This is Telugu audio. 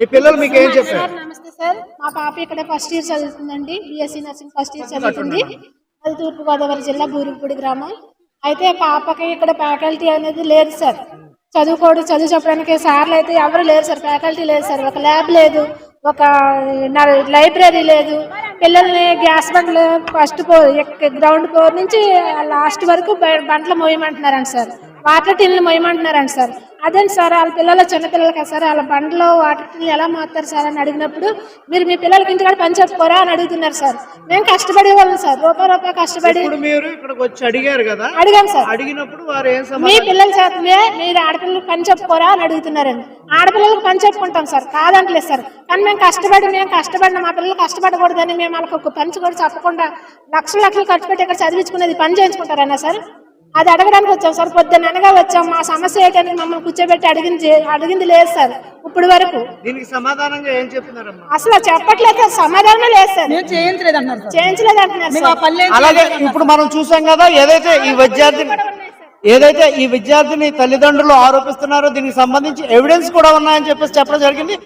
మీ పిల్లలు మీకు ఏం చెప్పారు? సార్ నమస్తే సార్. మా పాప ఇక్కడ ఫస్ట్ ఇయర్ చదువుతుందండి బిఎస్సీ నర్సింగ్ ఫస్ట్ ఇయర్ చదువుతుంది. అది తూర్పుగోదావరి జిల్లా బూరుగుపూడి గ్రామం. అయితే పాపకి ఇక్కడ ఫ్యాకల్టీ అనేది లేదు సార్. చదువుకోడు చదువు చెప్పడానికి సార్లు అయితే ఎవరు లేరు సార్. ఫ్యాకల్టీ లేదు సార్. ఒక ల్యాబ్ లేదు ఒక లైబ్రరీ లేదు. పిల్లల్ని గ్యాస్ బండ్లు ఫస్ట్ పో గ్రౌండ్ ఫ్లోర్ నుంచి లాస్ట్ వరకు బండ్లు మోయమంటున్నారండి సార్. వాటర్ టిన్లు మోయమంటున్నారండి సార్. అదేంటి సార్? వాళ్ళ పిల్లలు చిన్న పిల్లలు కదా సార్? వాళ్ళ బండ్లో వాటర్ టిన్లు ఎలా మోస్తారు సార్ అని అడిగినప్పుడు మీరు మీ పిల్లలకి ఇంటికాడ పని చెప్పుకోరా అని అడుగుతున్నారు సార్. మేము కష్టపడే వాళ్ళం సార్. రూపాయి రూపాయి కష్టపడి ఇప్పుడు మీరు ఇక్కడికి వచ్చి అడిగారు కదా? అడిగాం సార్. అడిగినప్పుడు వారు ఏం మీ పిల్లల చేతనే మీరు ఆడపిల్లలకు పని చెప్పుకోరా అని అడుగుతున్నారండి. ఆడపిల్లలకు పని చెప్పుకుంటాం సార్. కాదంటలేదు సార్. కానీ మేము కష్టపడి మేము కష్టపడిన మా పిల్లలు కష్టపడకూడదని మేము వాళ్ళకి ఒక పని కూడా చెప్పకుండా లక్షలు లక్షలు ఖర్చు పెట్టి ఇక్కడ చదివించుకునేది పని చేయించుకుంటారన్నా సార్? అది అడగడానికి వచ్చాం సార్ పొద్దున్న అనగా వచ్చాం. మా సమస్య ఏంటని మమ్మల్ని కూర్చోబెట్టి అడిగింది అడిగింది లేదు సార్ ఇప్పుడు వరకు. దీనికి సమాధానంగా ఏం చెప్తున్నారమ్మా? అసలు చెప్పట్లేదు సమాధానం లేదు సార్. చేయించలేదు అంటున్నారు అలాగే ఇప్పుడు మనం చూసాం కదా ఏదైతే ఈ విద్యార్థిని ఏదైతే ఈ విద్యార్థిని తల్లిదండ్రులు ఆరోపిస్తున్నారో దీనికి సంబంధించి ఎవిడెన్స్ కూడా ఉన్నాయని చెప్పేసి చెప్పడం జరిగింది.